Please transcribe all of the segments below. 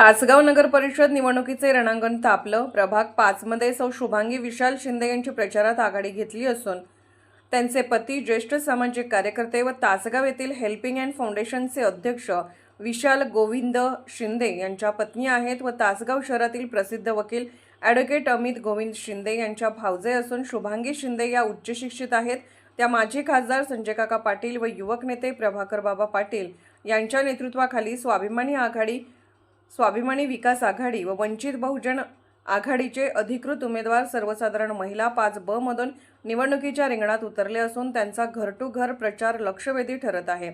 तासगाव नगर परिषद निवडणुकीचे रणांगण तापलं. प्रभाग पाचमध्ये सौ शुभांगी विशाल शिंदे यांची प्रचारात आघाडी घेतली असून त्यांचे पती ज्येष्ठ सामाजिक कार्यकर्ते व तासगाव येथील हेल्पिंग अँड फाउंडेशनचे अध्यक्ष विशाल गोविंद शिंदे यांच्या पत्नी आहेत व तासगाव शहरातील प्रसिद्ध वकील ॲडव्होकेट अमित गोविंद शिंदे यांच्या भावजे असून शुभांगी शिंदे या उच्च शिक्षित आहेत. त्या माजी खासदार संजय काका पाटील व युवक नेते प्रभाकर बाबा पाटील यांच्या नेतृत्वाखाली स्वाभिमानी आघाडी स्वाभिमानी विकास आघाडी व वंचित बहुजन आघाडीचे अधिकृत उमेदवार सर्वसाधारण महिला पाच ब मधून निवडणुकीच्या रिंगणात उतरले असून त्यांचा घर टू घर प्रचार लक्षवेधी ठरत आहे.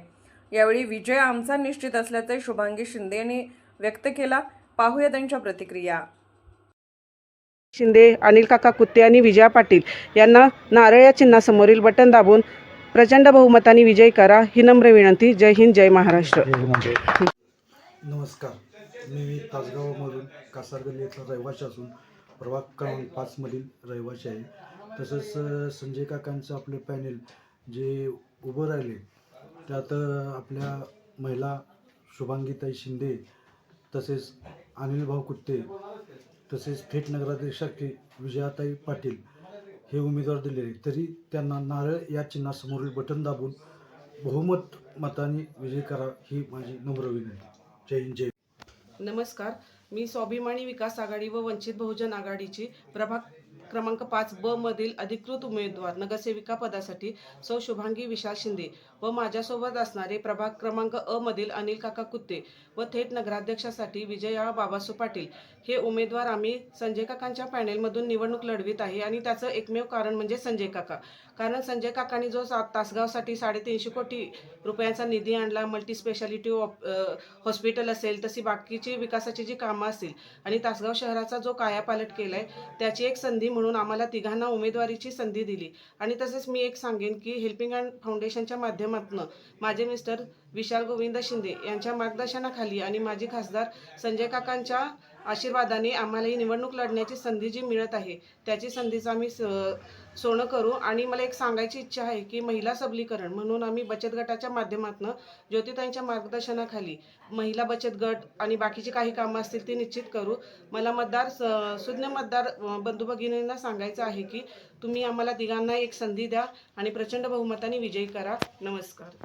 यावेळी विजय आमचा निश्चित असल्याचे शुभांगी शिंदे यांनी व्यक्त केला. पाहूया त्यांच्या प्रतिक्रिया. शिंदे अनिल काका कुत्ते आणि विजया पाटील यांना नारळ या चिन्हासमोरील बटन दाबून प्रचंड बहुमताने विजयी करा ही नम्र विनंती. जय हिंद जय महाराष्ट्र. नमस्कार. मी तासगावमधून कासारगल्ली इथला रहिवाशी असून प्रभाग क्रमांक पाचमधील रहिवाशी आहे. तसंच संजय काकांचं आपले पॅनेल जे उभं राहिले त्यात आपल्या महिला शुभांगीताई शिंदे तसेच अनिलभाऊ कुत्ते तसेच थेट नगराध्यक्षाचे विजयाताई पाटील हे उमेदवार दिलेले तरी त्यांना नारळ या चिन्हासमोरील बटन दाबून बहुमत मताने विजय करा ही माझी नम्र विनंती. जय हिंद जय नमस्कार. मी स्वाभिमानी विकास आघाडी व वंचित बहुजन आघाडीची प्रभाग क्रमांक पाच ब मधील अधिकृत उमेदवार नगरसेविका पदासाठी सौ शुभांगी विशाल शिंदे व माझ्यासोबत असणारे प्रभाग क्रमांक अ मधील अनिल काका कुत्ते व थेट नगराध्यक्षासाठी विजया बाबासो पाटील हे उमेदवार आम्ही संजय काकांच्या पॅनेलमधून निवडणूक लढवित आहे आणि त्याचं एकमेव कारण म्हणजे संजय काका. कारण संजय काकांनी जो सा तासगावसाठी साडेतीनशे कोटी रुपयांचा निधी आणला मल्टी स्पेशालिटी हॉस्पिटल असेल तशी बाकीची विकासाची जी कामं असतील आणि तासगाव शहराचा जो कायापालट केला आहे त्याची एक संधी म्हणून आम्हाला तिघांना उमेदवारीची संधी दिली. आणि तसेच मी एक सांगेन की हेल्पिंग हँड फाउंडेशनच्या माध्यमातून माझे मिस्टर विशाल गोविंद शिंदे यांच्या मार्गदर्शनाखाली आणि माजी खासदार संजय काकांच्या आशीर्वादाने आम्हाला ही निवडणूक लढण्याची संधी जी मिळत आहे त्याची संधीचं आम्ही स- सोनं करू. आणि मला एक सांगायची इच्छा आहे की महिला सबलीकरण म्हणून आम्ही बचत गटाच्या माध्यमातून ज्योतिताईंच्या मार्गदर्शनाखाली महिला बचत गट आणि बाकीची काही कामं असतील ती निश्चित करू. मला मतदार स- सुज्ञ मतदार बंधू भगिनींना सांगायचं आहे की तुम्ही आम्हाला तिघांना एक संधी द्या आणि प्रचंड बहुमताने विजयी करा. नमस्कार.